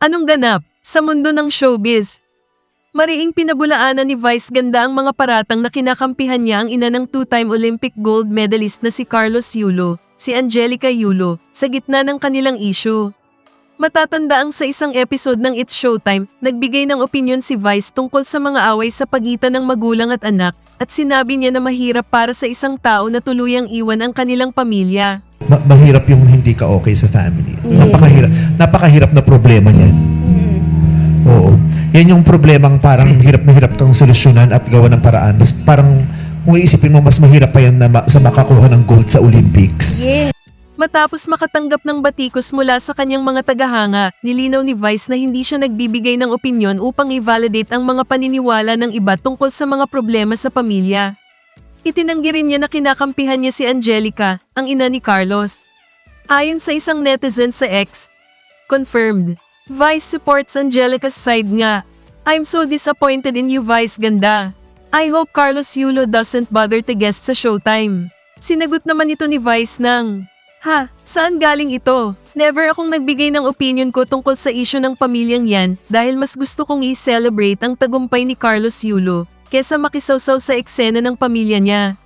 Anong ganap sa mundo ng showbiz? Mariing pinabulaanan ni Vice ganda ang mga paratang na kinakampihan niya ang ina ng two-time Olympic gold medalist na si Carlos Yulo, si Angelica Yulo, sa gitna ng kanilang issue. Matatanda ang sa isang episode ng It's Showtime, nagbigay ng opinion si Vice tungkol sa mga away sa pagitan ng magulang at anak, at sinabi niya na mahirap para sa isang tao na tuluyang iwan ang kanilang pamilya. Ma- mahirap yung hindi ka okay sa family. Napakahirap. Napakahirap na problema niyan. Oo. Yan yung problemang parang hirap na hirap kang solusyonan at gawa ng paraan. Mas parang kung iisipin mo, mas mahirap pa yan na ma- sa makakuha ng gold sa Olympics. Yeah. Matapos makatanggap ng batikos mula sa kanyang mga tagahanga, nilinaw ni Vice na hindi siya nagbibigay ng opinyon upang i-validate ang mga paniniwala ng iba tungkol sa mga problema sa pamilya. Itinanggi rin niya na kinakampihan niya si Angelica, ang ina ni Carlos. Ayon sa isang netizen sa X, confirmed, Vice supports Angelica's side nga. I'm so disappointed in you Vice ganda. I hope Carlos Yulo doesn't bother to guest sa showtime. Sinagot naman ito ni Vice ng, Ha, saan galing ito? Never akong nagbigay ng opinion ko tungkol sa isyu ng pamilyang yan dahil mas gusto kong i-celebrate ang tagumpay ni Carlos Yulo kesa makisawsaw sa eksena ng pamilya niya.